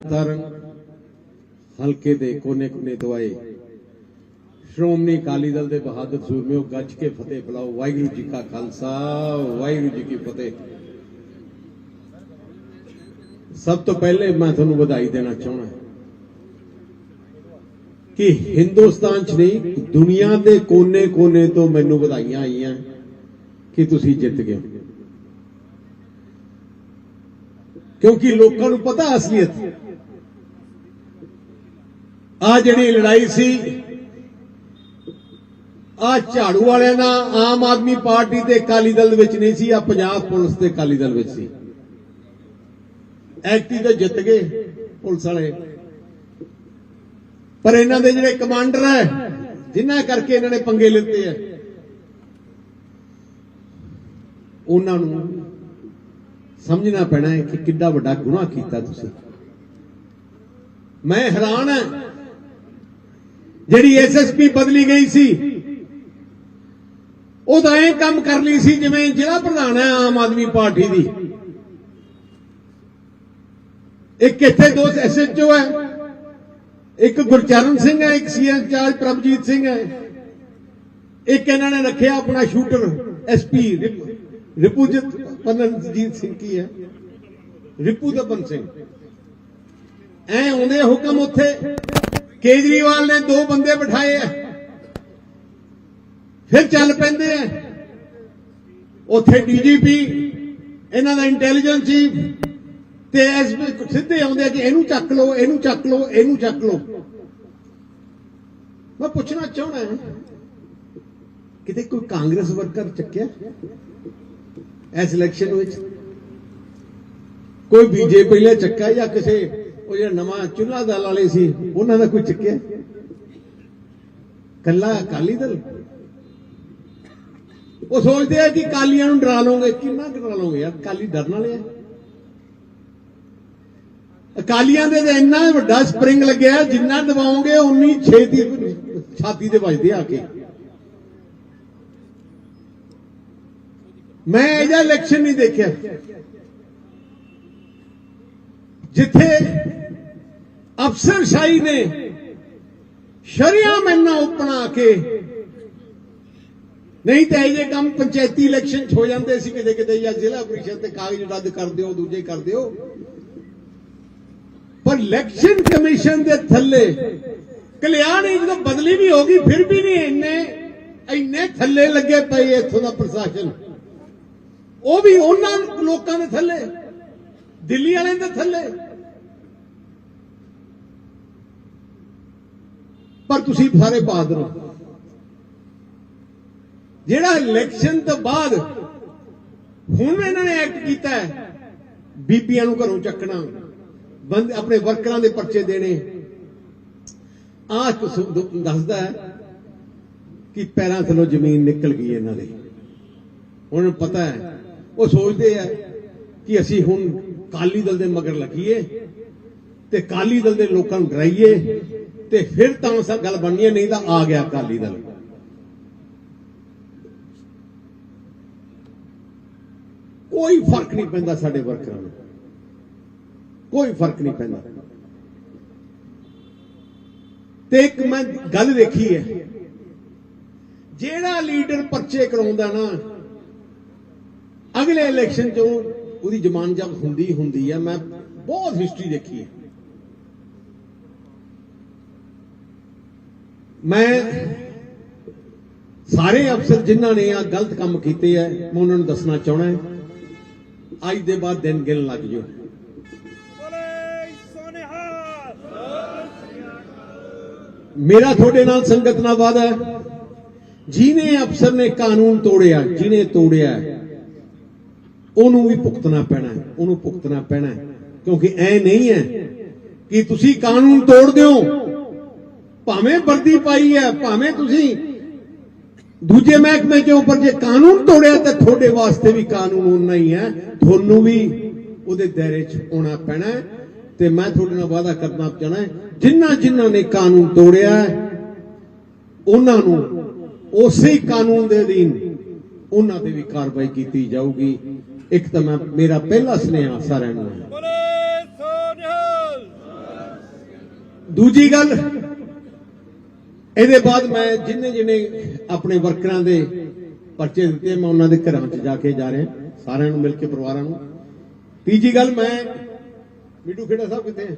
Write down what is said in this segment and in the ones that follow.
ਤਰਨ ਹਲਕੇ ਦੇ ਕੋਨੇ-ਕੋਨੇ ਤੋਂ ਆਏ ਸ਼੍ਰੋਮਣੀ ਅਕਾਲੀ ਦਲ ਦੇ ਬਹਾਦਰ ਸੂਰਮਿਓ ਗੱਜ ਕੇ ਫਤਿਹ ਬੁਲਾਓ ਵਾਹਿਗੁਰੂ ਜੀ ਕਾ ਖਾਲਸਾ ਵਾਹਿਗੁਰੂ ਜੀ ਕੀ ਫਤਿਹ ਸਭ ਤੋਂ ਪਹਿਲੇ ਮੈਂ ਤੁਹਾਨੂੰ ਵਧਾਈ ਦੇਣਾ ਚਾਹੁੰਦਾ ਕਿ ਹਿੰਦੁਸਤਾਨ 'ਚ ਨਹੀਂ ਦੁਨੀਆ ਦੇ ਕੋਨੇ-ਕੋਨੇ ਤੋਂ ਮੈਨੂੰ ਵਧਾਈਆਂ ਆਈਆਂ ਕਿ ਤੁਸੀਂ ਜਿੱਤ ਗਏ ਕਿਉਂਕਿ ਲੋਕਾਂ ਨੂੰ ਪਤਾ ਅਸਲੀਅਤ ਆ ਜਿਹੜੀ ਲੜਾਈ ਸੀ, ਆ ਝਾੜੂ ਵਾਲਿਆਂ ਦਾ ਆਮ ਆਦਮੀ ਪਾਰਟੀ ਤੇ ਅਕਾਲੀ ਦਲ ਵਿੱਚ ਨਹੀਂ ਸੀ, ਆ ਪੰਜਾਬ ਪੁਲਿਸ ਤੇ ਅਕਾਲੀ ਦਲ ਵਿੱਚ ਸੀ। ਐਕਟੀ ਤਾਂ ਜਿੱਤ ਗਏ ਪੁਲਿਸ ਵਾਲੇ। ਪਰ ਇਹਨਾਂ ਦੇ ਜਿਹੜੇ ਕਮਾਂਡਰ ਹੈ, ਜਿਨ੍ਹਾਂ ਕਰਕੇ ਇਹਨਾਂ ਨੇ ਪੰਗੇ ਲਿੱਤੇ ਆ ਉਹਨਾਂ ਨੂੰ ਸਮਝਣਾ ਪੈਣਾ ਹੈ ਕਿ ਕਿੱਡਾ ਵੱਡਾ ਗੁਨਾਹ ਕੀਤਾ ਤੁਸੀਂ। ਮੈਂ ਹੈਰਾਨ ਹਾਂ ਜਿਹੜੀ ਐਸਐਸਪੀ ਬਦਲੀ ਗਈ ਸੀ, ਉਹ ਤਾਂ ਇਹ ਕੰਮ ਕਰ ਲਈ ਸੀ ਜਿਵੇਂ ਜ਼ਿਲ੍ਹਾ ਪ੍ਰਧਾਨ ਹੈ ਆਮ ਆਦਮੀ ਪਾਰਟੀ ਦੀ। ਇੱਕ ਇੱਥੇ ਦੋ ਐਸਐਚਓ ਹੈ, ਇੱਕ ਗੁਰਚਰਨ ਸਿੰਘ ਹੈ, ਇੱਕ ਸੀਐਸ ਚਾਰਜ ਪ੍ਰਭਜੀਤ ਸਿੰਘ ਹੈ। ਇੱਕ ਇਹਨਾਂ ਨੇ ਰੱਖਿਆ ਆਪਣਾ ਸ਼ੂਟਰ ਐਸਪੀ ਰਿਪੂਜਿਤ ਪਨਨਜੀਤ ਸਿੰਘ ਕੀ ਹੈ? ਰਿਪੂ ਰਿਪੂਦਪਨ ਸਿੰਘ। ਐ ਆਉਂਦੇ ਹੁਕਮ ਉੱਥੇ ਕੇਜਰੀਵਾਲ ਨੇ ਦੋ ਬੰਦੇ ਬਿਠਾਏ ਆ। ਫਿਰ ਚੱਲ ਪੈਂਦੇ ਆ। ਉੱਥੇ ਡੀਜੀਪੀ ਇਹਨਾਂ ਦਾ ਇੰਟੈਲੀਜੈਂਸ ਚੀਫ ਤੇ ਐਸਪੀ ਸਿੱਧੇ ਆਉਂਦੇ ਆ ਕਿ ਇਹਨੂੰ ਚੱਕ ਲਓ, ਇਹਨੂੰ ਚੱਕ ਲਓ, ਇਹਨੂੰ ਚੱਕ ਲਓ। ਮੈਂ ਪੁੱਛਣਾ ਚਾਹਣਾ ਕਿਤੇ ਕੋਈ ਕਾਂਗਰਸ ਵਰਕਰ ਚੱਕਿਆ ਇਸ ਇਲੈਕਸ਼ਨ ਵਿੱਚ? ਕੋਈ ਬੀਜੇਪੀ ਪਹਿਲੇ ਚੱਕਾ ਜਾਂ ਕਿਸੇ ਉਹ ਜਿਹੜਾ ਨਵਾਂ ਚੁੱਲਾ ਦਲ ਵਾਲੇ ਸੀ, ਉਹਨਾਂ ਦਾ ਕੋਈ ਚੱਕਿਆ? ਕੱਲਾ ਅਕਾਲੀ ਦਲ? ਉਹ ਸੋਚਦੇ ਆ ਕਿ ਕਾਲੀਆਂ ਨੂੰ ਡਰਾ ਲਓਗੇ, ਕਿੰਨਾ ਕੁ ਡਰਾ ਲਓਗੇ ਯਾਰ ਕਾਲੀ ਡਰਨ ਵਾਲੇ ਆ। ਅਕਾਲੀਆਂ ਦੇ ਤਾਂ ਇੰਨਾ ਵੱਡਾ ਸਪਰਿੰਗ ਲੱਗਿਆ, ਜਿੰਨਾ ਦਬਾਓਗੇ, ਉਨੀ ਛੇਤੀ ਛਾਤੀ ਤੇ ਵੱਜਦੇ ਆ ਕੇ। ਮੈਂ ਇਹਦਾ ਇਲੈਕਸ਼ਨ ਨਹੀਂ ਦੇਖਿਆ। ਜਿੱਥੇ ਅਫਸਰਸ਼ਾਹੀ ਨੇ ਸ਼ਰੀਆਮ ਇੰਨਾ ਉਪਣਾ ਕੇ ਨਹੀਂ ਤਾਂ ਇਹ ਜੇ ਕੰਮ ਪੰਚਾਇਤੀ ਇਲੈਕਸ਼ਨ 'ਚ ਹੋ ਜਾਂਦੇ ਸੀ ਕਿਤੇ ਕਿਤੇ ਜਾਂ ਜ਼ਿਲ੍ਹਾ ਪ੍ਰੀਸ਼ਦ ਤੇ ਕਾਗਜ਼ ਰੱਦ ਕਰ ਦਿਓ ਦੂਜੇ ਕਰ ਦਿਓ ਪਰ ਇਲੈਕਸ਼ਨ ਕਮਿਸ਼ਨ ਦੇ ਥੱਲੇ ਕਲਿਆਣੀ ਜਦੋਂ ਬਦਲੀ ਵੀ ਹੋ ਗਈ ਫਿਰ ਵੀ ਨਹੀਂ ਇੰਨੇ ਇੰਨੇ ਥੱਲੇ ਲੱਗੇ ਪਏ ਇੱਥੋਂ ਦਾ ਪ੍ਰਸ਼ਾਸਨ ਉਹ ਵੀ ਉਹਨਾਂ ਲੋਕਾਂ ਦੇ ਥੱਲੇ ਦਿੱਲੀ ਵਾਲਿਆਂ ਦੇ ਥੱਲੇ। ਪਰ ਤੁਸੀਂ ਸਾਰੇ ਬਹਾਦਰ ਹੋ ਜਿਹੜਾ ਇਲੈਕਸ਼ਨ ਤੋਂ ਬਾਅਦ ਹੁਣ ਇਹਨਾਂ ਨੇ ਐਕਟ ਕੀਤਾ ਹੈ, ਬੀਬੀਆਂ ਨੂੰ ਘਰੋਂ ਚੱਕਣਾ, ਬੰਦ ਆਪਣੇ ਵਰਕਰਾਂ ਦੇ ਪਰਚੇ ਦੇਣੇ। ਆਹ ਦੱਸਦਾ ਹੈ ਕਿ ਪੈਰਾਂ ਥੱਲੋਂ ਜ਼ਮੀਨ ਨਿਕਲ ਗਈ ਇਹਨਾਂ ਦੇ। ਉਹਨਾਂ ਨੂੰ ਪਤਾ ਹੈ, ਉਹ ਸੋਚਦੇ ਆ ਕਿ ਅਸੀਂ ਹੁਣ ਕਾਲੀ ਦਲ ਦੇ ਮਗਰ ਲੱਗੀਏ ਤੇ ਕਾਲੀ ਦਲ ਦੇ ਲੋਕਾਂ ਨੂੰ ਡਰਾਈਏ ਤੇ ਫਿਰ ਤਾਂ ਸਾ ਗੱਲ ਬਣਨੀ ਹੈ, ਨਹੀਂ ਤਾਂ ਆ ਗਿਆ ਕਾਲੀ ਦਲ। ਕੋਈ ਫ਼ਰਕ ਨਹੀਂ ਪੈਂਦਾ ਸਾਡੇ ਵਰਕਰਾਂ ਨੂੰ। ਕੋਈ ਫ਼ਰਕ ਨਹੀਂ ਪੈਂਦਾ। ਤੇ ਇੱਕ ਮੈਂ ਗੱਲ ਦੇਖੀ ਹੈ, ਜਿਹੜਾ ਲੀਡਰ ਪਰਚੇ ਕਰਾਉਂਦਾ ਨਾ, ਅਗਲੇ ਇਲੈਕਸ਼ਨ ਚੋਂ ਉਹਦੀ ਜ਼ਮਾਨ ਜਬ ਹੁੰਦੀ ਹੁੰਦੀ ਹੈ ਮੈਂ ਬਹੁਤ ਹਿਸਟਰੀ ਦੇਖੀ ਹੈ। ਮੈਂ ਸਾਰੇ ਅਫਸਰ ਜਿਨ੍ਹਾਂ ਨੇ ਆ ਗਲਤ ਕੰਮ ਕੀਤੇ ਆ ਮੈਂ ਉਹਨਾਂ ਨੂੰ ਦੱਸਣਾ ਚਾਹਣਾ ਹੈ। ਅੱਜ ਦੇ ਬਾਅਦ ਦਿਨ ਗਿਣ ਲੱਗ ਜਾਓ। ਮੇਰਾ ਤੁਹਾਡੇ ਨਾਲ ਸੰਗਤ ਨਾਲ ਵਾਅਦਾ ਹੈ। ਜਿਹਨੇ ਅਫਸਰ ਨੇ ਕਾਨੂੰਨ ਤੋੜਿਆ ਜਿਹਨੇ ਤੋੜਿਆ ਉਹਨੂੰ ਵੀ ਭੁਗਤਣਾ ਪੈਣਾ ਹੈ, ਉਹਨੂੰ ਭੁਗਤਣਾ ਪੈਣਾ ਹੈ। ਕਿਉਂਕਿ ਐ ਨਹੀਂ ਹੈ ਕਿ ਤੁਸੀਂ ਕਾਨੂੰਨ ਤੋੜ ਦਿਓ। ਭਾਵੇਂ ਵਰਦੀ ਪਾਈ ਹੈ ਭਾਵੇਂ ਤੁਸੀਂ ਦੂਜੇ ਮਹਿਕਮੇ ਚੋਂ ਪਰ ਜੇ ਕਾਨੂੰਨ ਤੋੜਿਆ ਤਾਂ ਤੁਹਾਡੇ ਵਾਸਤੇ ਵੀ ਕਾਨੂੰਨ ਉਨਾ ਹੈ ਤੁਹਾਨੂੰ ਵੀ ਉਹਦੇ ਦਾਇਰੇ 'ਚ ਆਉਣਾ ਪੈਣਾ ਤੇ ਮੈਂ ਤੁਹਾਡੇ ਨਾਲ ਵਾਅਦਾ ਕਰਨਾ ਚਾਹਣਾ ਹੈ ਜਿਨ੍ਹਾਂ ਜਿਨ੍ਹਾਂ ਨੇ ਕਾਨੂੰਨ ਤੋੜਿਆ ਉਹਨਾਂ ਨੂੰ ਉਸੇ ਕਾਨੂੰਨ ਦੇ ਅਧੀਨ ਉਹਨਾਂ ਤੇ ਵੀ ਕਾਰਵਾਈ ਕੀਤੀ ਜਾਊਗੀ। ਇੱਕ ਤਾਂ ਮੈਂ ਮੇਰਾ ਪਹਿਲਾ ਸੁਨੇਹਾ ਸਾਰਿਆਂ ਨੂੰ ਦੂਜੀ ਗੱਲ ਇਹਦੇ ਬਾਅਦ ਮੈਂ ਜਿੰਨੇ ਜਿੰਨੇ ਆਪਣੇ ਵਰਕਰਾਂ ਦੇ ਪਰਚੇ ਦਿੱਤੇ ਮੈਂ ਉਹਨਾਂ ਦੇ ਘਰਾਂ 'ਚ ਜਾ ਕੇ ਜਾ ਰਿਹਾ ਸਾਰਿਆਂ ਨੂੰ ਮਿਲ ਕੇ ਪਰਿਵਾਰਾਂ ਨੂੰ। ਤੀਜੀ ਗੱਲ ਮੈਂ ਮਿੱਟੂ ਖੇੜਾ ਸਾਹਿਬ ਕਿੱਥੇ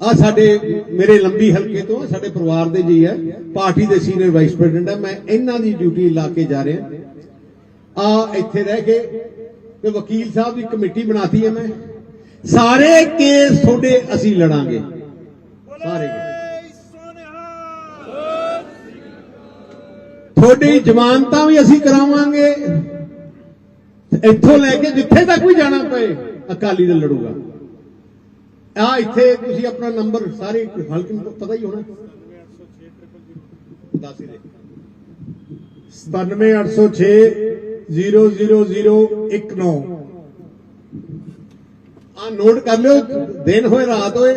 ਆ ਸਾਡੇ ਮੇਰੇ ਲੰਬੀ ਹਲਕੇ ਤੋਂ ਸਾਡੇ ਪਰਿਵਾਰ ਦੇ ਜੀ ਹੈ ਪਾਰਟੀ ਦੇ ਸੀਨੀਅਰ ਵਾਈਸ ਪ੍ਰੈਜ਼ੀਡੈਂਟ ਹੈ ਮੈਂ ਇਹਨਾਂ ਦੀ ਡਿਊਟੀ ਲਾ ਕੇ ਜਾ ਰਿਹਾ। ਆ ਇੱਥੇ ਰਹਿ ਕੇ ਤੇ ਵਕੀਲ ਸਾਹਿਬ ਦੀ ਕਮੇਟੀ ਬਣਾਤੀ ਹੈ ਮੈਂ। ਸਾਰੇ ਕੇਸ ਤੁਹਾਡੇ ਅਸੀਂ ਲੜਾਂਗੇ। ਸਾਰੇ ਤੁਹਾਡੀ ਜ਼ਮਾਨਤਾਂ ਵੀ ਅਸੀਂ ਕਰਾਵਾਂਗੇ। ਇੱਥੋਂ ਲੈ ਕੇ ਜਿੱਥੇ ਤੱਕ ਵੀ ਜਾਣਾ ਪਏ, ਅਕਾਲੀ ਦਲ ਲੜੂਗਾ। ਆ ਇੱਥੇ ਤੁਸੀਂ ਆਪਣਾ ਨੰਬਰ ਸਾਰੇ ਹਲਕੇ ਨੂੰ ਪਤਾ ਹੀ ਹੋਣਾ। ਦੱਸ ਹੀ ਦੇ। 97806 00019 ਆ ਨੋਟ ਕਰ ਲਿਓ, ਦਿਨ ਹੋਏ, ਰਾਤ ਹੋਏ।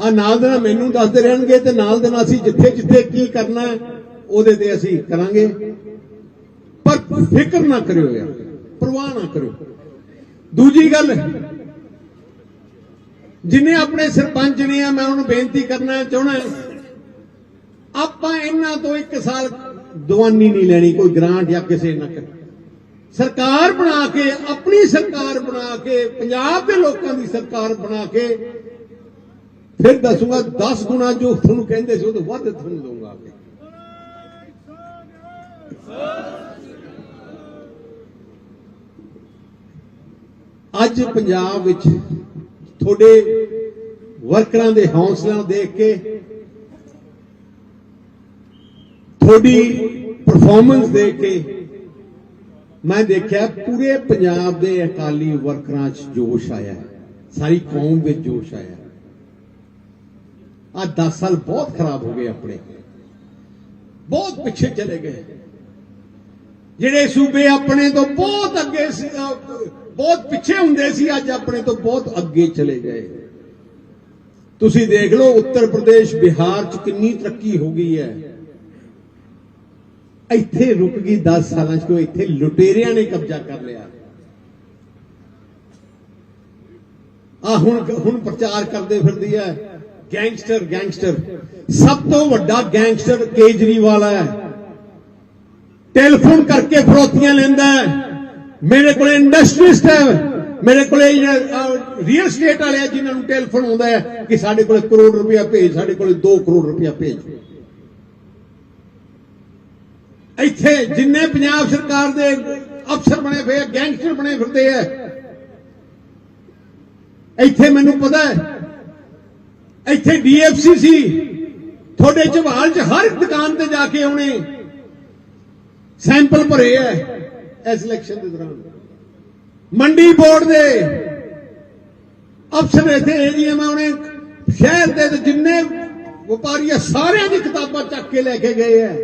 ਆ ਨਾਲ ਦੇ ਨਾਲ ਮੈਨੂੰ ਦੱਸਦੇ ਰਹਿਣਗੇ ਤੇ ਨਾਲ ਦੇ ਨਾਲ ਅਸੀਂ ਜਿੱਥੇ ਜਿੱਥੇ ਕੀ ਕਰਨਾ ਉਹਦੇ ਤੇ ਅਸੀਂ ਕਰਾਂਗੇ। ਪਰ ਫਿਕਰ ਨਾ ਕਰਿਓ ਯਾਰ, ਪਰਵਾਹ ਨਾ ਕਰਿਓ। ਦੂਜੀ ਗੱਲ, ਜਿਨੇ ਆਪਣੇ ਸਰਪੰਚ ਨੇ ਆ, ਮੈਂ ਉਹਨੂੰ ਬੇਨਤੀ ਕਰਨਾ ਚਾਹਣਾ ਆਪਾਂ ਇਹਨਾਂ ਤੋਂ ਇੱਕ ਸਾਲ ਦਵਾਨੀ ਨਹੀਂ ਲੈਣੀ, ਕੋਈ ਗ੍ਰਾਂਟ ਜਾਂ ਕਿਸੇ ਨਾ ਸਰਕਾਰ ਬਣਾ ਕੇ, ਆਪਣੀ ਸਰਕਾਰ ਬਣਾ ਕੇ, ਪੰਜਾਬ ਦੇ ਲੋਕਾਂ ਦੀ ਸਰਕਾਰ ਬਣਾ ਕੇ, ਫਿਰ ਦੱਸੂਗਾ 10 ਗੁਣਾ ਜੋ ਤੁਹਾਨੂੰ ਕਹਿੰਦੇ ਸੀ, ਉਹ ਤੋਂ ਵੱਧ ਤੁਹਾਨੂੰ ਦਊਂਗਾ ਅੱਜ ਪੰਜਾਬ ਵਿੱਚ ਤੁਹਾਡੇ ਵਰਕਰਾਂ ਦੇ ਹੌਸਲਿਆਂ ਦੇਖ ਕੇ ਤੁਹਾਡੀ ਪਰਫਾਰਮੈਂਸ ਦੇਖ ਕੇ ਮੈਂ ਦੇਖਿਆ ਪੂਰੇ ਪੰਜਾਬ ਦੇ ਅਕਾਲੀ ਵਰਕਰਾਂ 'ਚ ਜੋਸ਼ ਆਇਆ ਸਾਰੀ ਕੌਮ ਵਿੱਚ ਜੋਸ਼ ਆਇਆ ਆ 10 ਸਾਲ ਬਹੁਤ ਖਰਾਬ ਹੋ ਗਏ ਆਪਣੇ। ਬਹੁਤ ਪਿੱਛੇ ਚਲੇ ਗਏ। ਜਿਹੜੇ ਸੂਬੇ ਆਪਣੇ ਤੋਂ ਬਹੁਤ ਅੱਗੇ ਸੀ, ਬਹੁਤ ਪਿੱਛੇ ਹੁੰਦੇ ਸੀ, ਅੱਜ ਆਪਣੇ ਤੋਂ ਬਹੁਤ ਅੱਗੇ ਚਲੇ ਗਏ। ਤੁਸੀਂ ਦੇਖ ਲਓ, ਉੱਤਰ ਪ੍ਰਦੇਸ਼ ਬਿਹਾਰ 'ਚ ਕਿੰਨੀ ਤਰੱਕੀ ਹੋ ਗਈ ਹੈ। ਇੱਥੇ ਰੁਕ ਗਈ 10 ਸਾਲਾਂ 'ਚ ਕੋਈ ਇੱਥੇ ਲੁਟੇਰਿਆਂ ਨੇ ਕਬਜ਼ਾ ਕਰ ਲਿਆ? ਆ ਹੁਣ ਹੁਣ ਪ੍ਰਚਾਰ ਕਰਦੇ ਫਿਰਦੀ ਹੈ, ਗੈਂਗਸਟਰ ਗੈਂਗਸਟਰ। ਸਭ ਤੋਂ ਵੱਡਾ ਗੈਂਗਸਟਰ ਕੇਜਰੀਵਾਲ ਹੈ। ਟੈਲੀਫੋਨ ਕਰਕੇ ਫਰੋਤੀਆਂ ਲੈਂਦਾ ਮੇਰੇ ਕੋਲ ਇੰਡਸਟਰੀਸਟ ਹੈ। ਮੇਰੇ ਕੋਲ ਰੀਅਲ ਏਸਟੇਟ ਵਾਲੇ ਆ ਜਿਨ੍ਹਾਂ ਨੂੰ ਟੈਲੀਫੋਨ ਆਉਂਦਾ ਹੈ ਕਿ ਸਾਡੇ ਕੋਲ ਕਰੋੜ ਰੁਪਇਆ ਭੇਜ, ਸਾਡੇ ਕੋਲ 2 ਕਰੋੜ ਰੁਪਇਆ ਭੇਜ। ਇੱਥੇ ਜਿੰਨੇ ਪੰਜਾਬ ਸਰਕਾਰ ਦੇ ਅਫਸਰ ਬਣੇ ਹੋਏ ਗੈਂਗਸਟਰ ਬਣੇ ਫਿਰਦੇ ਆ। ਇੱਥੇ ਮੈਨੂੰ ਪਤਾ ਹੈ, ਇੱਥੇ ਡੀਐਫਸੀ ਸੀ ਤੁਹਾਡੇ ਝਵਾਲ 'ਚ ਹਰ ਦੁਕਾਨ ਤੇ ਜਾ ਕੇ ਆਉਣੇ। ਸੈਂਪਲ ਭਰੇ ਐ ਇਸ ਇਲੈਕਸ਼ਨ ਦੇ ਦੌਰਾਨ। ਮੰਡੀ ਬੋਰਡ ਦੇ ਅਫਸਰ ਇੱਥੇ ਏਰੀਆ ਉਹਨੇ ਸ਼ਹਿਰ ਦੇ ਜਿੰਨੇ ਵਪਾਰੀ ਆ, ਸਾਰਿਆਂ ਦੀ ਕਿਤਾਬਾਂ ਚੱਕ ਕੇ ਲੈ ਕੇ ਗਏ ਐ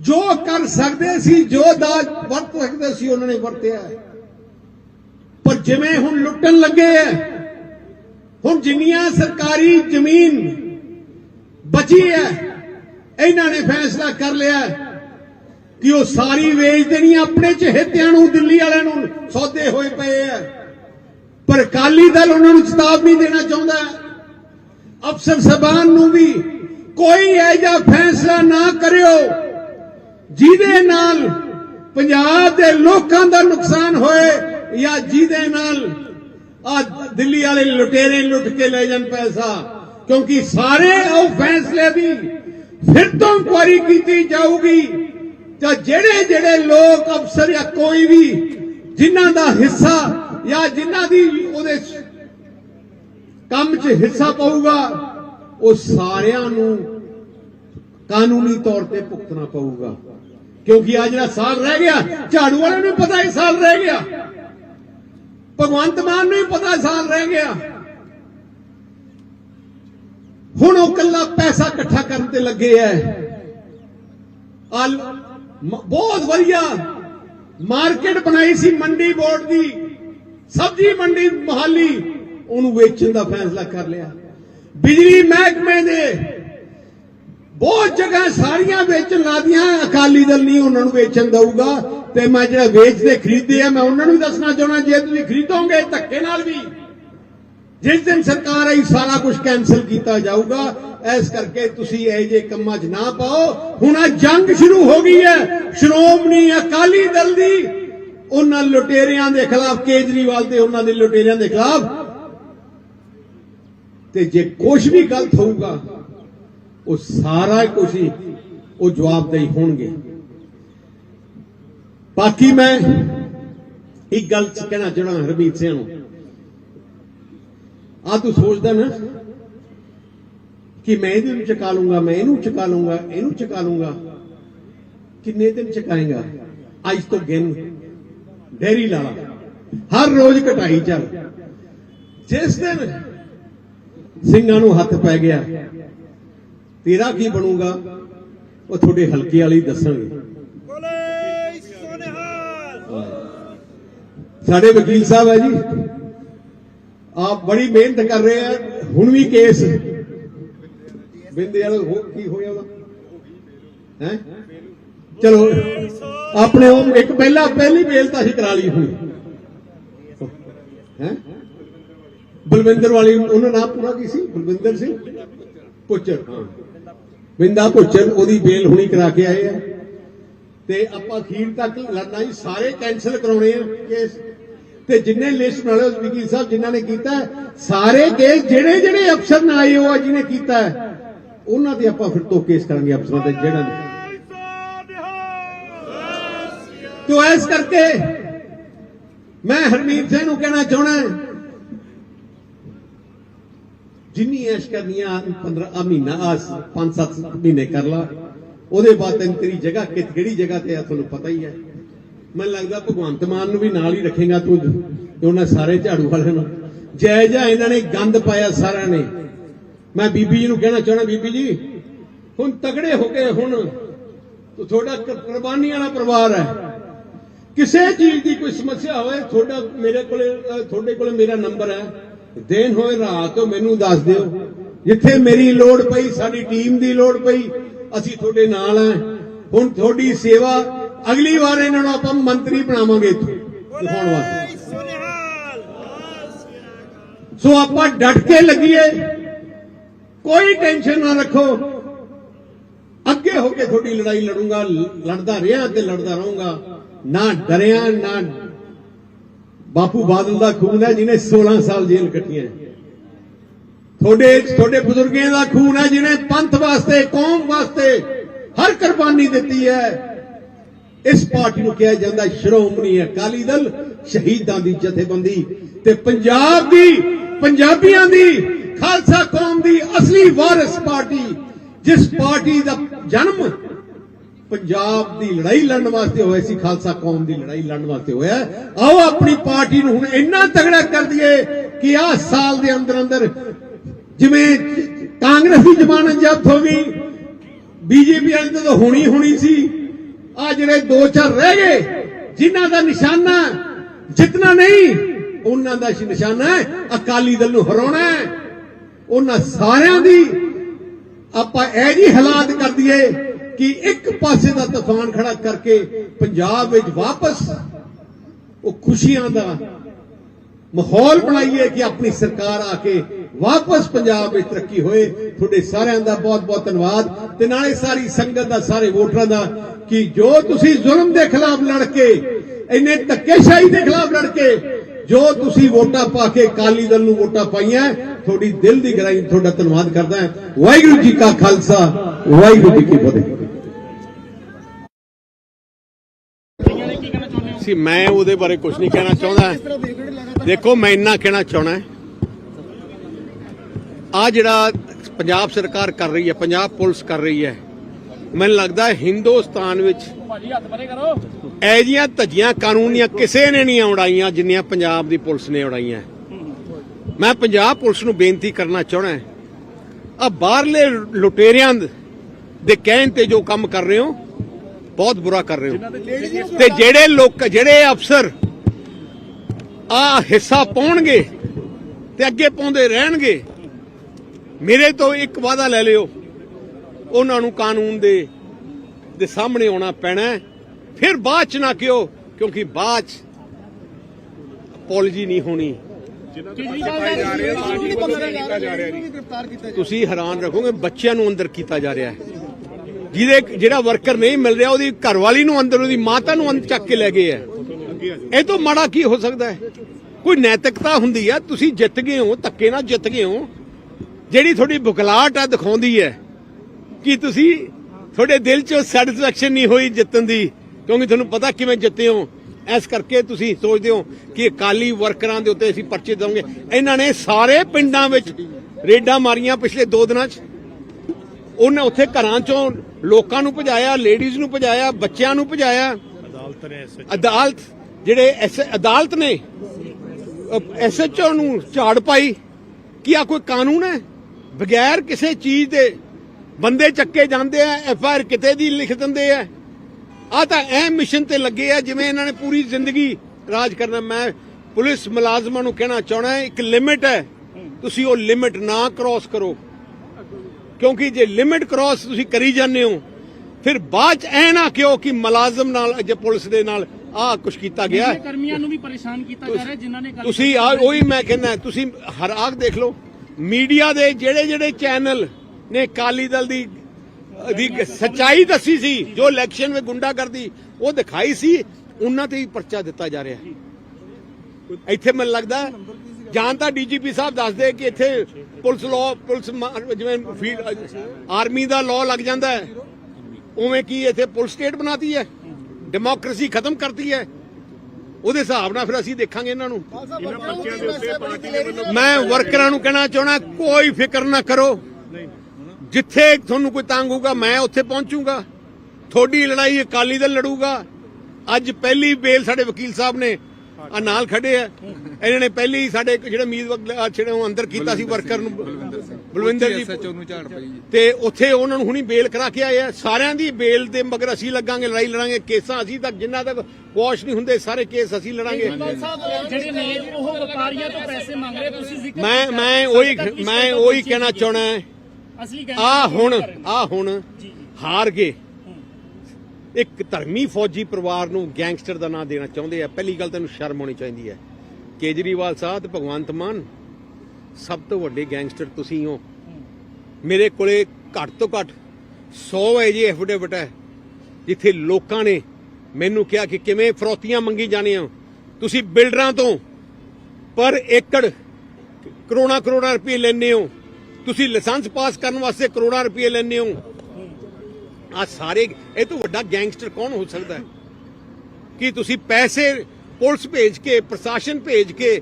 ਜੋ ਕਰ ਸਕਦੇ ਸੀ, ਜੋ ਦਾਜ ਵਰਤ ਸਕਦੇ ਸੀ, ਉਹਨਾਂ ਨੇ ਵਰਤਿਆ। ਪਰ ਜਿਵੇਂ ਹੁਣ ਲੁੱਟਣ ਲੱਗੇ ਐ ਹੁਣ ਜਿੰਨੀਆਂ ਸਰਕਾਰੀ ਜ਼ਮੀਨ ਬਚੀ ਹੈ ਇਹਨਾਂ ਨੇ ਫੈਸਲਾ ਕਰ ਲਿਆ ਕਿ ਉਹ ਸਾਰੀ ਵੇਚ ਦੇਣੀ ਆਪਣੇ ਚਹੇਤਿਆਂ ਨੂੰ, ਦਿੱਲੀ ਵਾਲਿਆਂ ਨੂੰ ਸੌਦੇ ਹੋਏ ਪਏ ਆ। ਪਰ ਅਕਾਲੀ ਦਲ ਉਹਨਾਂ ਨੂੰ ਚੇਤਾਵਨੀ ਦੇਣਾ ਚਾਹੁੰਦਾ। ਅਫਸਰ ਸਬਾਨ ਨੂੰ ਵੀ ਕੋਈ ਐਜਾ ਫੈਸਲਾ ਨਾ ਕਰਿਓ ਜਿਹਦੇ ਨਾਲ ਪੰਜਾਬ ਦੇ ਲੋਕਾਂ ਦਾ ਨੁਕਸਾਨ ਹੋਏ ਜਾਂ ਜਿਹਦੇ ਨਾਲ ਆ ਦਿੱਲੀ ਵਾਲੇ ਲੁਟੇਰੇ ਲੁੱਟ ਕੇ ਲੈ ਜਾਣ ਪੈਸਾ, ਕਿਉਂਕਿ ਸਾਰੇ ਉਹ ਫੈਸਲੇ ਦੀ ਫਿਰ ਤੋਂ ਇਨਕੁਆਰੀ ਕੀਤੀ ਜਾਊਗੀ, ਤਾਂ ਜਿਹੜੇ ਜਿਹੜੇ ਲੋਕ ਅਫਸਰ ਜਾਂ ਕੋਈ ਵੀ ਜਿਨ੍ਹਾਂ ਦਾ ਹਿੱਸਾ ਜਾਂ ਜਿਨ੍ਹਾਂ ਦੀ ਉਹਦੇ ਕੰਮ 'ਚ ਹਿੱਸਾ ਪਊਗਾ, ਉਹ ਸਾਰਿਆਂ ਨੂੰ ਕਾਨੂੰਨੀ ਤੌਰ ਤੇ ਭੁਗਤਣਾ ਪਊਗਾ। ਕਿਉਂਕਿ ਆ ਜਿਹੜਾ ਸਾਲ ਰਹਿ ਗਿਆ, ਝਾੜੂ ਵਾਲਿਆਂ ਨੂੰ ਪਤਾ ਇਹ ਸਾਲ ਰਹਿ ਗਿਆ। ਭਗਵੰਤ ਮਾਨ ਨੂੰ ਪਤਾ ਸਾਲ ਰਹਿ ਗਿਆ। ਹੁਣ ਉਹ ਕੱਲਾ ਪੈਸਾ ਇਕੱਠਾ ਕਰਨ ਤੇ ਲੱਗੇ ਐ। ਆਲ ਬਹੁਤ ਵਧੀਆ ਮਾਰਕੀਟ ਬਣਾਈ ਸੀ ਮੰਡੀ ਬੋਰਡ ਦੀ। ਸਬਜ਼ੀ ਮੰਡੀ ਮਹਾਲੀ, ਉਹਨੂੰ ਵੇਚਣ ਦਾ ਫੈਸਲਾ ਕਰ ਲਿਆ। ਬਿਜਲੀ ਮਹਿਕਮੇ ਦੇ ਬਹੁਤ ਜਗ੍ਹਾ ਸਾਰੀਆਂ ਵੇਚਣ ਲਾਦੀਆਂ, ਅਕਾਲੀ ਦਲ ਨਹੀਂ ਉਹਨਾਂ ਨੂੰ ਵੇਚਣ ਦਊਗਾ। ਤੇ ਮੈਂ ਜਿਹੜਾ ਵੇਚਦੇ ਖਰੀਦੇ ਆ, ਮੈਂ ਉਹਨਾਂ ਨੂੰ ਵੀ ਦੱਸਣਾ ਚਾਹੁੰਦਾ, ਜੇ ਤੁਸੀਂ ਖਰੀਦੋਗੇ ਧੱਕੇ ਨਾਲ ਵੀ। ਜਿਸ ਦਿਨ ਸਰਕਾਰ ਆਈ, ਸਾਰਾ ਕੁਝ ਕੈਨਸਲ ਕੀਤਾ ਜਾਊਗਾ। ਇਸ ਕਰਕੇ ਤੁਸੀਂ ਇਹ ਜੇ ਕੰਮਾਂ 'ਚ ਨਾ ਪਾਓ। ਹੁਣ ਆ ਜੰਗ ਸ਼ੁਰੂ ਹੋ ਗਈ ਹੈ। ਸ਼੍ਰੋਮਣੀ ਅਕਾਲੀ ਦਲ ਦੀ, ਉਹਨਾਂ ਲੁਟੇਰਿਆਂ ਦੇ ਖਿਲਾਫ, ਕੇਜਰੀਵਾਲ ਤੇ ਉਹਨਾਂ ਦੇ ਲੁਟੇਰਿਆਂ ਦੇ ਖਿਲਾਫ। ਤੇ ਜੇ ਕੁਝ ਵੀ ਗਲਤ ਹੋਊਗਾ ਉਹ ਸਾਰਾ ਕੁਝ ਹੀ ਉਹ ਜਵਾਬਦੇਹੀ ਹੋਣਗੇ। ਬਾਕੀ ਮੈਂ ਇੱਕ ਗੱਲ ਕਹਿਣਾ ਚਾਹਣਾ ਹਰਮੀਤ ਸਿੰਘ ਨੂੰ। ਆ ਤੂੰ ਸੋਚਦਾ ਨਾ ਕਿ ਮੈਂ ਇਹਨੂੰ ਨੂੰ ਚਕਾ ਲੂੰਗਾ, ਮੈਂ ਇਹਨੂੰ ਚਕਾ ਲੂੰਗਾ, ਇਹਨੂੰ ਚਕਾ ਲੂੰਗਾ। ਕਿੰਨੇ ਦਿਨ ਚਕਾਏਗਾ? ਅੱਜ ਤੋਂ ਗਿਣ, ਡੈਰੀ ਲਾ ਲਾ। ਹਰ ਰੋਜ਼ ਕਟਾਈ ਚੱਲ। ਜਿਸ ਦਿਨ ਸਿੰਘਾਂ ਨੂੰ ਹੱਥ ਪੈ ਗਿਆ ਤੇਰਾ ਕੀ ਬਣੂਗਾ? ਉਹ ਤੁਹਾਡੇ ਹਲਕੇ ਵਾਲੇ ਦੱਸਣਗੇ। ਸਾਡੇ ਵਕੀਲ ਸਾਹਿਬ ਹੈ ਜੀ। ਆਪ ਬੜੀ ਮਿਹਨਤ ਕਰ ਰਹੇ ਆ। ਹੁਣ ਵੀ ਕੇਸ। ਬਿੰਦੇ ਵਾਲਾ ਹੋ ਕੀ ਹੋਇਆ ਉਹਦਾ? ਹੈ? ਚਲੋ ਆਪਣੇ ਉਹ ਇੱਕ ਪਹਿਲਾ ਪਹਿਲੀ ਬੇਲ ਤਾਂ ਅਸੀਂ ਕਰਾ ਲਈ ਹੋਣੀ। ਹੈ? ਬਲਵਿੰਦਰ ਵਾਲੀ ਉਹਨਾਂ ਨਾਮ ਪੂਰਾ ਕੀ ਸੀ? ਬਲਵਿੰਦਰ ਸਿੰਘ ਪੁੱਚਰ। ਹਾਂ। ਬਿੰਦਾ ਪੁੱਚਰ ਉਹਦੀ ਬੇਲ ਹੁਣੀ ਕਰਾ ਕੇ ਆਏ ਆ। ਤੇ ਆਪਾਂ ਅਖੀਰ ਤੱਕ ਲੜਨਾ ਜੀ, ਸਾਰੇ ਕੈਨਸਲ ਕਰਾਉਣੇ ਆ ਕੇਸ ਤੇ ਜਿੰਨੇ ਲਿਸਟ ਬਣਾਏ ਉਸ ਵਕੀਲ ਸਾਹਿਬ ਜਿਨ੍ਹਾਂ ਨੇ ਕੀਤਾ, ਸਾਰੇ ਕੇਸ ਜਿਹੜੇ ਜਿਹੜੇ ਅਫਸਰ ਨਾਲ ਆਏ ਉਹ ਜਿਹਨੇ ਕੀਤਾ, ਉਹਨਾਂ ਤੇ ਆਪਾਂ ਫਿਰ ਤੋਂ ਕੇਸ ਕਰਾਂਗੇ ਅਫਸਰਾਂ ਤੇ, ਜਿਹੜਾ ਨੇ ਸੋਨਿਹਾਲ ਤੋ ਇਸ ਕਰਕੇ ਮੈਂ ਹਰਮੀਤ ਸਿੰਘ ਨੂੰ ਕਹਿਣਾ ਚਾਹਣਾ ਜਿੰਨੀ ਐਸ਼ ਕਰਨੀ ਆ 15 ਆ ਮਹੀਨਾ ਆ 5-7 ਮਹੀਨੇ ਕਰ ਲਾ, ਉਹਦੇ ਬਾਅਦ ਤੈਨੂੰ ਤੇਰੀ ਜਗ੍ਹਾ ਕਿ ਕਿਹੜੀ ਜਗ੍ਹਾ ਤੇ ਆ, ਤੁਹਾਨੂੰ ਪਤਾ ਹੀ ਹੈ। ਮੈਨੂੰ ਲੱਗਦਾ ਭਗਵੰਤ ਮਾਨ ਨੂੰ ਵੀ ਨਾਲ ਹੀ ਰੱਖੇਗਾ ਤੂੰ ਉਹਨਾਂ ਸਾਰੇ ਝਾੜੂ ਵਾਲਿਆਂ ਨੂੰ। ਜੈ ਜੈ ਇਹਨਾਂ ਨੇ ਗੰਦ ਪਾਇਆ ਸਾਰਿਆਂ ਨੇ। ਮੈਂ ਬੀਬੀ ਜੀ ਨੂੰ ਕਹਿਣਾ ਚਾਹਣਾ ਬੀਬੀ ਜੀ, ਹੁਣ ਤਗੜੇ ਹੋ ਕੇ ਹੁਣ ਤੁਹਾਡਾ ਕੁਰਬਾਨੀ ਵਾਲਾ ਪਰਿਵਾਰ ਹੈ। ਕਿਸੇ ਚੀਜ਼ ਦੀ ਕੋਈ ਸਮੱਸਿਆ ਹੋਵੇ, ਤੁਹਾਡਾ ਮੇਰੇ ਕੋਲੇ ਤੁਹਾਡੇ ਕੋਲੇ ਮੇਰਾ ਨੰਬਰ ਹੈ। ਦਿਨ ਹੋਏ, ਰਾਤ ਹੋ ਮੈਨੂੰ ਦੱਸ ਦਿਓ। ਜਿੱਥੇ ਮੇਰੀ ਲੋੜ ਪਈ, ਸਾਡੀ ਟੀਮ ਦੀ ਲੋੜ ਪਈ, ਅਸੀਂ ਤੁਹਾਡੇ ਨਾਲ ਹੈ ਹੁਣ ਤੁਹਾਡੀ ਸੇਵਾ, ਅਗਲੀ ਵਾਰ ਇਹਨਾਂ ਨੂੰ ਆਪਾਂ ਮੰਤਰੀ ਬਣਾਵਾਂਗੇ ਇੱਥੋਂ। ਦਿਖਾਉਣ ਵਾਸਤੇ। ਸੋ ਆਪਾਂ ਡਟ ਕੇ ਲੱਗੀਏ। ਕੋਈ ਟੈਨਸ਼ਨ ਨਾ ਰੱਖੋ। ਅੱਗੇ ਹੋ ਕੇ ਤੁਹਾਡੀ ਲੜਾਈ ਲੜੂੰਗਾ, ਲੜਦਾ ਰਿਹਾ ਤੇ ਲੜਦਾ ਰਹੂੰਗਾ। ਨਾ ਡਰਿਆ, ਨਾ ਬਾਪੂ ਬਾਦਲ ਦਾ ਖੂਨ ਹੈ ਜਿਹਨੇ 16 ਸਾਲ ਜੇਲ੍ਹ ਕੱਟੀਆਂ ਤੁਹਾਡੇ ਤੁਹਾਡੇ ਬਜ਼ੁਰਗਾਂ ਦਾ ਖੂਨ ਹੈ ਜਿਹਨੇ ਪੰਥ ਵਾਸਤੇ, ਕੌਮ ਵਾਸਤੇ ਹਰ ਕੁਰਬਾਨੀ ਦਿੱਤੀ ਹੈ। ਇਸ ਪਾਰਟੀ ਨੂੰ ਕਿਹਾ ਜਾਂਦਾ ਸ਼੍ਰੋਮਣੀ ਅਕਾਲੀ ਦਲ ਸ਼ਹੀਦਾਂ ਦੀ ਜਥੇਬੰਦੀ ਤੇ ਪੰਜਾਬ ਦੀ, ਪੰਜਾਬੀਆਂ ਦੀ, ਖਾਲਸਾ ਕੌਮ ਦੀ ਅਸਲੀ ਵਾਰਿਸ ਪਾਰਟੀ, ਜਿਸ ਪਾਰਟੀ ਦਾ ਜਨਮ ਪੰਜਾਬ ਦੀ ਲੜਾਈ ਲੜਨ ਵਾਸਤੇ ਹੋਇਆ ਸੀ, ਖਾਲਸਾ ਕੌਮ ਦੀ ਲੜਾਈ ਲੜਨ ਵਾਸਤੇ ਹੋਇਆ ਆਓ ਆਪਣੀ ਪਾਰਟੀ ਨੂੰ ਹੁਣ ਇੰਨਾ ਤਗੜਾ ਕਰ ਦਈਏ ਕਿ ਆਹ ਸਾਲ ਦੇ ਅੰਦਰ ਅੰਦਰ ਜਿਵੇਂ ਕਾਂਗਰਸੀ ਦੀ ਜ਼ਮਾਨਤ ਜ਼ਬਤ ਹੋ ਗਈ, ਬੀਜੇਪੀ ਵਾਲੇ ਤਾਂ ਹੋਣੀ ਹੋਣੀ ਸੀ। ਆ ਜਿਹੜੇ ਦੋ ਚਾਰ ਰਹਿ ਗਏ, ਜਿਨ੍ਹਾਂ ਦਾ ਨਿਸ਼ਾਨਾ ਜਿੱਤਣਾ ਨਹੀਂ, ਉਹਨਾਂ ਦਾ ਨਿਸ਼ਾਨਾ ਹੈ, ਅਕਾਲੀ ਦਲ ਨੂੰ ਹਰਾਉਣਾ ਹੈ। ਉਹਨਾਂ ਸਾਰਿਆਂ ਦੀ ਆਪਾਂ ਇਹ ਜੀ ਹਾਲਾਤ ਕਰ ਦਈਏ ਕਿ ਇੱਕ ਪਾਸੇ ਦਾ ਤੂਫਾਨ ਖੜਾ ਕਰਕੇ ਪੰਜਾਬ ਵਿੱਚ ਵਾਪਸ, ਉਹ ਖੁਸ਼ੀਆਂ ਦਾ ਮਾਹੌਲ ਬਣਾਈਏ ਕਿ ਆਪਣੀ ਸਰਕਾਰ ਆ ਕੇ ਵਾਪਸ ਪੰਜਾਬ ਵਿੱਚ ਤਰੱਕੀ ਹੋਏ। ਤੁਹਾਡੇ ਸਾਰਿਆਂ ਦਾ ਬਹੁਤ ਬਹੁਤ ਧੰਨਵਾਦ ਤੇ ਨਾਲੇ ਸਾਰੀ ਸੰਗਤ ਦਾ, ਸਾਰੇ ਵੋਟਰਾਂ ਦਾ ਕਿ ਜੋ ਤੁਸੀਂ ਜ਼ੁਲਮ ਦੇ ਖਿਲਾਫ ਲੜ ਕੇ, ਇੰਨੇ ਧੱਕੇਸ਼ਾਹੀ ਦੇ ਖਿਲਾਫ ਲੜ ਕੇ, ਜੋ ਤੁਸੀਂ ਵੋਟਾਂ ਪਾ ਕੇ ਅਕਾਲੀ ਦਲ ਨੂੰ ਵੋਟਾਂ ਪਾਈਆਂ, ਤੁਹਾਡੀ ਦਿਲ ਦੀ ਗਹਿਰਾਈ ਤੁਹਾਡਾ ਧੰਨਵਾਦ ਕਰਦਾ। ਹਾਂ ਵਾਹਿਗੁਰੂ ਜੀ ਕਾ ਖਾਲਸਾ, ਵਾਹਿਗੁਰੂ ਜੀ ਕੀ ਫਤਿਹ। ਸੀ ਮੈਂ ਉਹਦੇ ਬਾਰੇ ਕੁਝ ਨਹੀਂ ਕਹਿਣਾ ਚਾਹੁੰਦਾ। ਦੇਖੋ ਮੈਂ ਇੰਨਾ ਕਹਿਣਾ ਚਾਹਣਾ ਆ ਜਿਹੜਾ ਪੰਜਾਬ ਸਰਕਾਰ ਕਰ ਰਹੀ ਹੈ ਪੰਜਾਬ ਪੁਲਿਸ ਕਰ ਰਹੀ ਹੈ ਮੈਨੂੰ ਲੱਗਦਾ ਹੈ ਹਿੰਦੁਸਤਾਨ ਵਿੱਚ ਭਾਜੀ ਹੱਥ ਪਰੇ ਕਰੋ। ਇਹ ਜੀਆਂ ਧੱਜੀਆਂ ਕਾਨੂੰਨੀਆਂ ਕਿਸੇ ਨੇ ਨਹੀਂ ਉਡਾਈਆਂ ਜਿੰਨੀਆਂ ਪੰਜਾਬ ਦੀ ਪੁਲਿਸ ਨੇ ਉਡਾਈਆਂ। ਮੈਂ ਪੰਜਾਬ ਪੁਲਿਸ ਨੂੰ ਬੇਨਤੀ ਕਰਨਾ ਚਾਹਣਾ ਆ ਬਾਹਰਲੇ ਲੁਟੇਰਿਆਂ ਦੇ ਕਹਿਣ ਤੇ ਜੋ ਕੰਮ ਕਰ ਰਹੇ ਹੋ ਬਹੁਤ ਬੁਰਾ ਕਰ ਰਹੇ ਹੋ। ਤੇ ਜਿਹੜੇ ਲੋਕ ਜਿਹੜੇ ਅਫਸਰ ਆ ਹਿੱਸਾ ਪਾਉਣਗੇ ਤੇ ਅੱਗੇ ਪਾਉਂਦੇ ਰਹਿਣਗੇ ਮੇਰੇ ਤੋਂ ਇੱਕ ਵਾਅਦਾ ਲੈ ਲਿਓ। ਉਹਨਾਂ ਨੂੰ ਕਾਨੂੰਨ ਦੇ ਦੇ ਸਾਹਮਣੇ ਆਉਣਾ ਪੈਣਾ। ਫਿਰ ਬਾਅਦ ਚ ਨਾ ਕਿਉ ਕਿਉਂਕਿ ਬਾਅਦ ਚ ਅਪੋਲੋਜੀ ਨਹੀਂ ਹੋਣੀ। ਤੁਸੀਂ ਹੈਰਾਨ ਰੱਖੋਗੇ ਬੱਚਿਆਂ ਨੂੰ ਅੰਦਰ ਕੀਤਾ ਜਾ ਰਿਹਾ ਹੈ। ਜਿਹਦੇ ਜਿਹੜਾ ਵਰਕਰ ਨਹੀਂ ਮਿਲ ਰਿਹਾ, ਉਹਦੀ ਘਰਵਾਲੀ ਨੂੰ ਅੰਦਰ, ਉਹਦੀ ਮਾਤਾ ਨੂੰ ਅੰਦਰ ਚੱਕ ਕੇ ਲੈ ਗਏ ਹੈ ਇਹ ਤੋਂ ਮਾੜਾ ਕੀ ਹੋ ਸਕਦਾ ਹੈ? ਕੋਈ ਨੈਤਿਕਤਾ ਹੁੰਦੀ ਹੈ ਤੁਸੀਂ ਜਿੱਤ ਗਏ ਹੋ, ਧੱਕੇ ਨਾਲ ਜਿੱਤ ਗਏ ਹੋ। ਜਿਹੜੀ ਤੁਹਾਡੀ ਬੁਖਲਾਟ ਹੈ ਦਿਖਾਉਂਦੀ ਹੈ ਕਿ ਤੁਸੀਂ ਤੁਹਾਡੇ ਦਿਲ 'ਚ ਸੈਟੀਸਫੈਕਸ਼ਨ ਨਹੀਂ ਹੋਈ ਜਿੱਤਣ ਦੀ, ਕਿਉਂਕਿ ਤੁਹਾਨੂੰ ਪਤਾ ਕਿਵੇਂ ਜਿੱਤੇ ਹੋ। ਇਸ ਕਰਕੇ ਤੁਸੀਂ ਸੋਚਦੇ ਹੋ ਕਿ ਅਕਾਲੀ ਵਰਕਰਾਂ ਦੇ ਉੱਤੇ ਅਸੀਂ ਪਰਚੇ ਦਵਾਂਗੇ। ਇਹਨਾਂ ਨੇ ਸਾਰੇ ਪਿੰਡਾਂ ਵਿੱਚ ਰੇਡਾਂ ਮਾਰੀਆਂ ਪਿਛਲੇ 2 ਦਿਨਾਂ 'ਚ। ਉਹਨੇ ਉੱਥੇ ਘਰਾਂ 'ਚੋਂ ਲੋਕਾਂ ਨੂੰ ਭਜਾਇਆ ਲੇਡੀਜ਼ ਨੂੰ ਭਜਾਇਆ ਬੱਚਿਆਂ ਨੂੰ ਭਜਾਇਆ। ਅਦਾਲਤ ਨੇ ਅਦਾਲਤ ਜਿਹੜੇ ਐਸ ਅਦਾਲਤ ਨੇ ਐਸਐਚਓ ਨੂੰ ਝਾੜ ਪਾਈ ਕੀ ਆ ਕੋਈ ਕਾਨੂੰਨ ਹੈ? ਬਗੈਰ ਕਿਸੇ ਚੀਜ਼ ਦੇ ਬੰਦੇ ਚੱਕੇ ਜਾਂਦੇ ਆ ਐਫ ਆਰ ਕਿਤੇ ਦੀ ਲਿਖ ਦਿੰਦੇ ਆ। ਆ ਤਾਂ ਐ ਮਿਸ਼ਨ ਤੇ ਲੱਗੇ ਆ ਜਿਵੇਂ ਇਹਨਾਂ ਨੇ ਪੂਰੀ ਜ਼ਿੰਦਗੀ ਰਾਜ ਕਰਨਾ। ਮੈਂ ਪੁਲਿਸ ਮੁਲਾਜ਼ਮਾਂ ਨੂੰ ਕਹਿਣਾ ਚਾਹਣਾ ਇੱਕ ਲਿਮਿਟ ਹੈ। ਤੁਸੀਂ ਉਹ ਲਿਮਿਟ ਨਾ ਕ੍ਰਾਸ ਕਰੋ। ਕਿਉਂਕਿ ਜੇ ਲਿਮਿਟ ਕ੍ਰਾਸ ਤੁਸੀਂ ਕਰੀ ਜਾਂਦੇ ਹੋ ਫਿਰ ਬਾਅਦ ਚ ਐ ਨਾ ਕਿਉਂ ਕਿ ਮੁਲਾਜ਼ਮ ਨਾਲ ਜੇ ਪੁਲਿਸ ਦੇ ਨਾਲ ਆਹ ਕੁਝ ਕੀਤਾ ਗਿਆ ਮੀਡੀਆ ਕਰਮੀਆਂ ਨੂੰ ਵੀ ਪਰੇਸ਼ਾਨ ਕੀਤਾ ਜਾ ਰਿਹਾ ਜਿਨ੍ਹਾਂ ਨੇ ਤੁਸੀਂ ਆ ਉਹੀ ਮੈਂ ਕਹਿੰਦਾ ਤੁਸੀਂ ਹਰ ਆਖ ਦੇਖ ਲਓ ਮੀਡੀਆ ਦੇ ਜਿਹੜੇ ਜਿਹੜੇ ਚੈਨਲ ਨੇ ਕਾਲੀ ਦਲ ਦੀ ਦੀ ਸੱਚਾਈ ਦੱਸੀ ਸੀ ਜੋ ਇਲੈਕਸ਼ਨ ਵਿੱਚ ਗੁੰਡਾਗਰਦੀ ਉਹ ਦਿਖਾਈ ਸੀ ਉਹਨਾਂ ਤੇ ਹੀ ਪਰਚਾ ਦਿੱਤਾ ਜਾ ਰਿਹਾ ਇੱਥੇ ਮੈਨੂੰ ਲੱਗਦਾ ਜਾਂ ਤਾਂ ਡੀਜੀਪੀ ਸਾਹਿਬ ਦੱਸਦੇ ਕਿ ਇੱਥੇ ਪੁਲਿਸ ਲਾਅ ਪੁਲਿਸ ਜਿਵੇਂ ਫੀਲਡ ਆਰਮੀ ਦਾ ਲਾਅ ਲੱਗ ਜਾਂਦਾ ਹੈ। ਉਵੇਂ ਕੀ ਇੱਥੇ ਪੁਲਿਸ ਸਟੇਟ ਬਣਾਤੀ ਹੈ? ਡੈਮੋਕ੍ਰੇਸੀ ਖਤਮ ਕਰਤੀ ਹੈ? ਉਹਦੇ ਹਿਸਾਬ ਨਾਲ ਫਿਰ ਅਸੀਂ ਦੇਖਾਂਗੇ ਇਹਨਾਂ ਨੂੰ। ਮੈਂ ਵਰਕਰਾਂ ਨੂੰ ਕਹਿਣਾ ਚਾਹਣਾ ਕੋਈ ਫਿਕਰ ਨਾ ਕਰੋ। ਜਿੱਥੇ ਤੁਹਾਨੂੰ ਕੋਈ ਤੰਗ ਹੋਊਗਾ, ਮੈਂ ਉੱਥੇ ਪਹੁੰਚੂਗਾ। ਤੁਹਾਡੀ ਲੜਾਈ ਅਕਾਲੀ ਦਲ ਲੜੂਗਾ। ਅੱਜ ਪਹਿਲੀ ਬੇਲ ਸਾਡੇ ਵਕੀਲ ਸਾਹਿਬ ਨੇ ਆ ਨਾਲ ਖੜੇ ਆ। ਇਹਨਾਂ ਨੇ ਪਹਿਲੀ ਹੀ ਸਾਡੇ ਜਿਹੜੇ ਉਮੀਦਵਾਰ ਜਿਹੜੇ ਉਹ ਅੰਦਰ ਕੀਤਾ ਸੀ ਵਰਕਰ ਨੂੰ। ਬਲਵਿੰਦਰ ਜੀ। ਐਸਐਚਓ ਨੂੰ ਝਾੜ ਪਈ ਜੀ। ਤੇ ਉੱਥੇ ਉਹਨਾਂ ਨੂੰ ਹੁਣੀ ਬੇਲ ਕਰਾ ਕੇ ਆਏ ਆ। ਸਾਰਿਆਂ ਦੀ ਬੇਲ ਦੇ ਮਗਰ ਅਸੀਂ ਲੱਗਾਂਗੇ ਲੜਾਈ ਲੜਾਂਗੇ। ਕੇਸਾਂ ਅਸੀਂ ਤੱਕ ਜਿੰਨਾ ਤੱਕ ਕੁਆਸ਼ ਨਹੀਂ ਹੁੰਦੇ ਸਾਰੇ ਕੇਸ ਅਸੀਂ ਲੜਾਂਗੇ। ਜਿਹੜੇ ਨੇ ਉਹ ਵਪਾਰੀਆਂ ਤੋਂ ਪੈਸੇ ਮੰਗ ਰਹੇ ਤੁਸੀਂ ਜ਼ਿਕਰ ਮੈਂ। ਮੈਂ ਉਹੀ ਮੈਂ ਕਿਸ ਉਹੀ ਕਹਿਣਾ? ਚਾਹਣਾ ਆ ਹੁਣ ਆ ਹੁਣ ਜੀ। ਹਾਰ ਗਏ। ਇੱਕ ਧਰਮੀ ਫੌਜੀ ਪਰਿਵਾਰ ਨੂੰ ਗੈਂਗਸਟਰ ਦਾ ਨਾਮ ਦੇਣਾ ਚਾਹੁੰਦੇ ਆ। ਪਹਿਲੀ ਗੱਲ ਤੈਨੂੰ ਸ਼ਰਮ ਆਉਣੀ ਚਾਹੀਦੀ ਹੈ। ਕੇਜਰੀਵਾਲ ਸਾਹਿਬ ਤੇ ਭਗਵੰਤ ਮਾਨ, ਸਭ ਤੋਂ ਵੱਡੇ ਗੈਂਗਸਟਰ ਤੁਸੀਂ ਹੋ। ਮੇਰੇ ਕੋਲੇ ਘੱਟ ਤੋਂ ਘੱਟ 100 ਹੈ ਜੀ ਐਫੀਡੇਵਿਟ ਹੈ, ਜਿੱਥੇ ਲੋਕਾਂ ਨੇ ਮੈਨੂੰ ਕਿਹਾ ਕਿ ਕਿਵੇਂ ਫਰੋਤੀਆਂ ਮੰਗੀ ਜਾਣੀਆਂ। ਤੁਸੀਂ ਬਿਲਡਰਾਂ ਤੋਂ ਪਰ ਏਕੜ ਕਰੋੜਾਂ ਕਰੋੜਾਂ ਰੁਪਏ ਲੈਂਦੇ ਹੋ। ਤੁਸੀਂ ਲਾਇਸੈਂਸ ਪਾਸ ਕਰਨ ਵਾਸਤੇ ਕਰੋੜਾਂ ਰੁਪਏ ਲੈਂਦੇ ਹੋ। ਆ ਸਾਰੇ ਇਹ ਤੋਂ ਵੱਡਾ ਗੈਂਗਸਟਰ ਕੌਣ ਹੋ ਸਕਦਾ ਹੈ? ਕਿ ਤੁਸੀਂ ਪੈਸੇ ਪੁਲਿਸ ਭੇਜ ਕੇ ਪ੍ਰਸ਼ਾਸਨ ਭੇਜ ਕੇ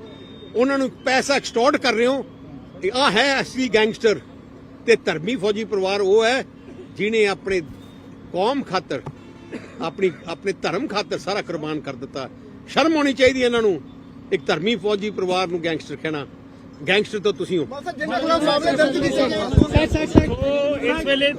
ਉਹਨਾਂ ਨੂੰ ਪੈਸਾ ਐਕਸਟੋਰਟ ਕਰ ਰਹੇ ਹੋ? ਆ ਹੈ ਅਸਲੀ ਗੈਂਗਸਟਰ ਤੇ ਧਰਮੀ ਫੌਜੀ ਪਰਿਵਾਰ ਉਹ ਹੈ ਜਿਨੇ ਆਪਣੇ ਕੌਮ ਖਾਤਰ ਆਪਣੀ ਆਪਣੇ ਧਰਮ ਖਾਤਰ ਸਾਰਾ ਕੁਰਬਾਨ ਕਰ ਦਿੱਤਾ। ਸ਼ਰਮ ਆਉਣੀ ਚਾਹੀਦੀ ਇਹਨਾਂ ਨੂੰ ਇੱਕ ਧਰਮੀ ਫੌਜੀ ਪਰਿਵਾਰ ਨੂੰ ਗੈਂਗਸਟਰ ਕਹਿਣਾ। ਗੈਂਗਸਟਰ ਤਾਂ ਤੁਸੀਂ ਹੋ। ਉਹ ਇਸ ਵੇਲੇ